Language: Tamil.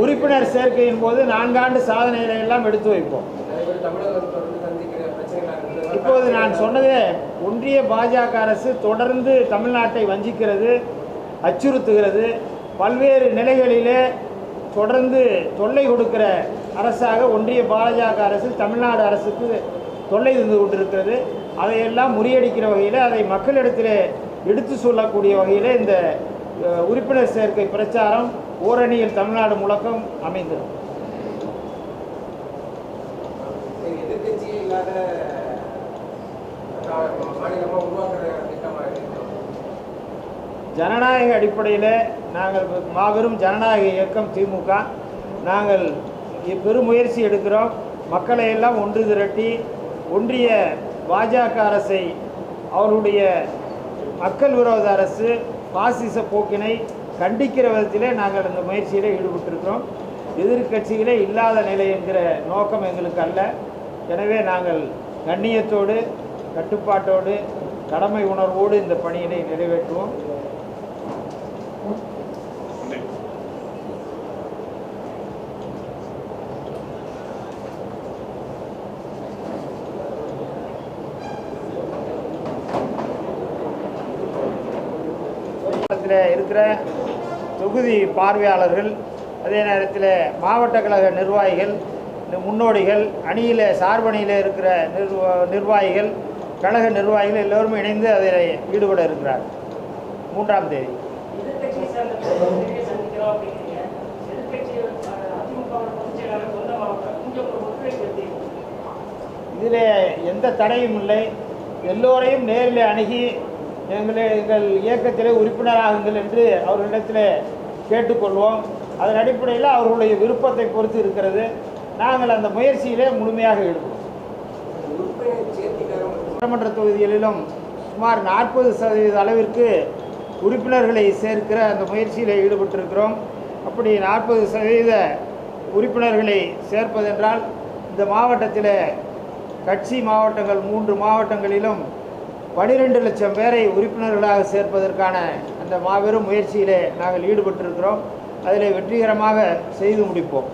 உறுப்பினர் சேர்க்கையின் போது நான்காண்டு சாதனைகளை எல்லாம் எடுத்து வைப்போம். இப்போது நான் சொன்னதே ஒன்றிய பாஜக அரசு தொடர்ந்து தமிழ்நாட்டை வஞ்சிக்கிறது அச்சுறுத்துகிறது. பல்வேறு நிலைகளிலே தொடர்ந்து தொல்லை கொடுக்கிற அரசாக ஒன்றிய பாஜக அரசு தமிழ்நாடு அரசுக்கு தொல்லை தந்து கொண்டிருக்கிறது. அதையெல்லாம் முறியடிக்கிற வகையில் அதை மக்களிடத்திலே எடுத்து சொல்லக்கூடிய வகையில் இந்த உறுப்பினர் சேர்க்கை பிரச்சாரம் ஓரணியில் தமிழ்நாடு முழக்கம் அமைந்தது. ஜனநாயக அடிப்படையில் நாங்கள் மாபெரும் ஜனநாயக இயக்கம் திமுக. நாங்கள் பெருமுயற்சி எடுக்கிறோம். மக்களை எல்லாம் ஒன்று திரட்டி ஒன்றிய பாஜக அரசை அவருடைய மக்கள் விரோத அரசு பாசிச போக்கினை கண்டிக்கிற விதத்திலே நாங்கள் இந்த முயற்சியில் ஈடுபட்டிருக்கிறோம். எதிர்கட்சிகளே இல்லாத நிலை என்கிற நோக்கம் எங்களுக்கு அல்ல. எனவே நாங்கள் கண்ணியத்தோடு கட்டுப்பாட்டோடு கடமை உணர்வோடு இந்த பணியினை நிறைவேற்றுவோம். மாவட்டத்தில் இருக்கிற தொகுதி பார்வையாளர்கள் அதே நேரத்தில் மாவட்ட கழக நிர்வாகிகள் இந்த முன்னோடிகள் அணியில் சார்பணியில் இருக்கிற நிர்வா நிர்வாகிகள் கழக நிர்வாகிகள் எல்லோரும் இணைந்து அதில் ஈடுபட இருக்கிறார். மூன்றாம் தேதி. இதில் எந்த தடையும் இல்லை. எல்லோரையும் நேரில் அணுகி எங்களை எங்கள் இயக்கத்திலே உறுப்பினராகுங்கள் என்று அவர்களிடத்தில் கேட்டுக்கொள்வோம். அதன் அடிப்படையில் அவர்களுடைய விருப்பத்தை பொறுத்து இருக்கிறது. நாங்கள் அந்த முயற்சியிலே முழுமையாக ஈடுபடுவோம். சட்டமன்ற தொகுதிகளிலும் சுமார் நாற்பது சதவீத அளவிற்கு உறுப்பினர்களை சேர்க்கிற அந்த முயற்சியில் ஈடுபட்டிருக்கிறோம். அப்படி நாற்பது சதவீத உறுப்பினர்களை சேர்ப்பதென்றால் இந்த மாவட்டத்தில் கட்சி மாவட்டங்கள் மூன்று மாவட்டங்களிலும் பனிரெண்டு லட்சம் பேரை உறுப்பினர்களாக சேர்ப்பதற்கான அந்த மாபெரும் முயற்சியிலே நாங்கள் ஈடுபட்டிருக்கிறோம். அதில் வெற்றிகரமாக செய்து முடிப்போம்.